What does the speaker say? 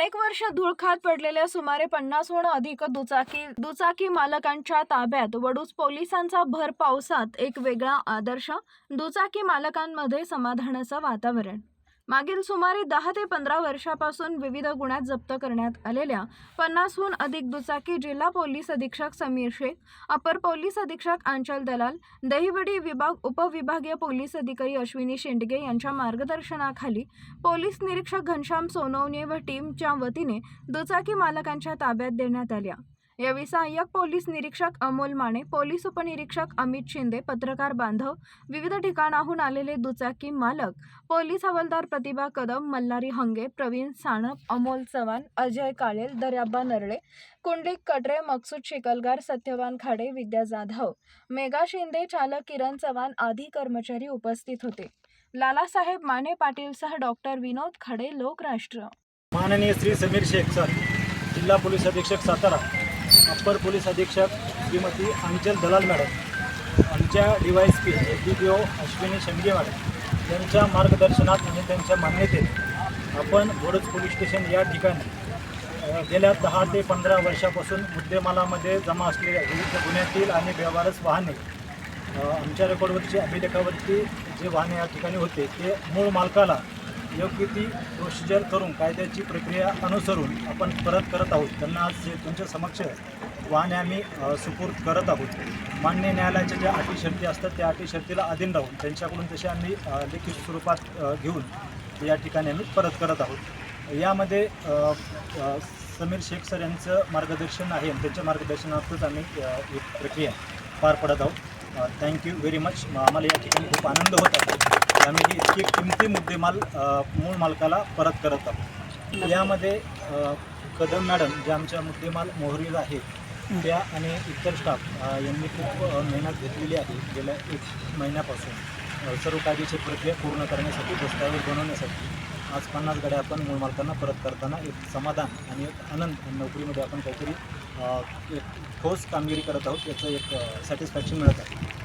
अनेक वर्ष धूळखात पडलेल्या सुमारे पन्नासहून अधिक दुचाकी दुचाकी मालकांच्या ताब्यात. वडूज पोलिसांचा भर पावसात एक वेगळा आदर्श दुचाकी मालकांमध्ये समाधानाचं वातावरण. मागील सुमारे दहा ते पंधरा वर्षापासून विविध गुन्ह्यात जप्त करण्यात आलेल्या पन्नासहून अधिक दुचाकी जिल्हा पोलीस अधीक्षक समीर शेख अपर पोलीस अधीक्षक आंचल दलाल दहिवडी विभाग उपविभागीय पोलीस अधिकारी अश्विनी शेंडगे यांच्या मार्गदर्शनाखाली पोलीस निरीक्षक घनश्याम सोनवणे व टीमच्या वतीने दुचाकी मालकांच्या ताब्यात देण्यात आल्या. यावेळी सहाय्यक पोलीस निरीक्षक अमोल माने पोलीस उपनिरीक्षक अमित शिंदे पत्रकार बांधव विविध ठिकाणाहून आलेले दुचाकी मालक पोलीस हवालदार प्रतिभा कदम मल्हारी हंगे प्रवीण साणप अमोल चव्हाण अजय काळेल दर्याब्बा नरळे कुंडलिक कटरे मकसूद शिकलगार सत्यवान खाडे विद्या जाधव मेघा शिंदे चालक किरण चव्हाण आदी कर्मचारी उपस्थित होते. लालासाहेब माने पाटीलसह डॉक्टर विनोद खडे लोकराष्ट्र. माननीय श्री समीर शेख सर जिल्हा पोलीस अधीक्षक सातारा. अप्पर पोलीस अधीक्षक श्रीमती अंचल दलाल मॅडम आमच्या D Y S P D P O Ashwini Shendge madam यांच्या मार्गदर्शनात आणि त्यांच्या मान्यतेत आपण बोडज पोलीस स्टेशन या ठिकाणी गेल्या दहा ते पंधरा वर्षापासून मुद्देमालामध्ये जमा असलेल्या विविध गुन्ह्यातील आणि व्यवहारच वाहने आमच्या रेकॉर्डवरची अभिलेखावरती जे वाहने या ठिकाणी होते ते मूळ मालकाला योग्य ती प्रोसिजर करून कायद्याची प्रक्रिया अनुसरून आपण परत करत आहोत. त्यांना आज जे तुमच्या समक्ष वाहने आम्ही सुपूर्द करत आहोत. मान्य न्यायालयाच्या ज्या अटी शर्ती असतात त्या अटी शर्तीला अधीन राहून त्यांच्याकडून तसे आम्ही लिखित स्वरूपात घेऊन या ठिकाणी आम्ही परत करत आहोत. यामध्ये समीर शेख सर यांचं मार्गदर्शन आहे आणि त्यांच्या मार्गदर्शनातच आम्ही एक प्रक्रिया पार पडत आहोत. थँक्यू व्हेरी मच आम्हाला या ठिकाणी खूप आनंद होत आहे. आम्ही ही इतकी किमती मुद्देमाल मूळ मालकाला परत करत आहोत. यामध्ये कदम मॅडम ज्या आमच्या मुद्देमाल मोहरीला आहेत त्या आणि इतर स्टाफ यांनी खूप मेहनत घेतलेली आहे गेल्या एक महिन्यापासून. सर्व कायदेशीर प्रक्रिया पूर्ण करण्यासाठी दस्तऐवज बनवण्यासाठी आज पन्नास गाड्या आपण मूळ मालकांना परत करताना एक समाधान आणि एक आनंद आणि नोकरीमध्ये आपण काहीतरी एक ठोस कामगिरी करत आहोत याचं एक सॅटिस्फॅक्शन मिळत आहे.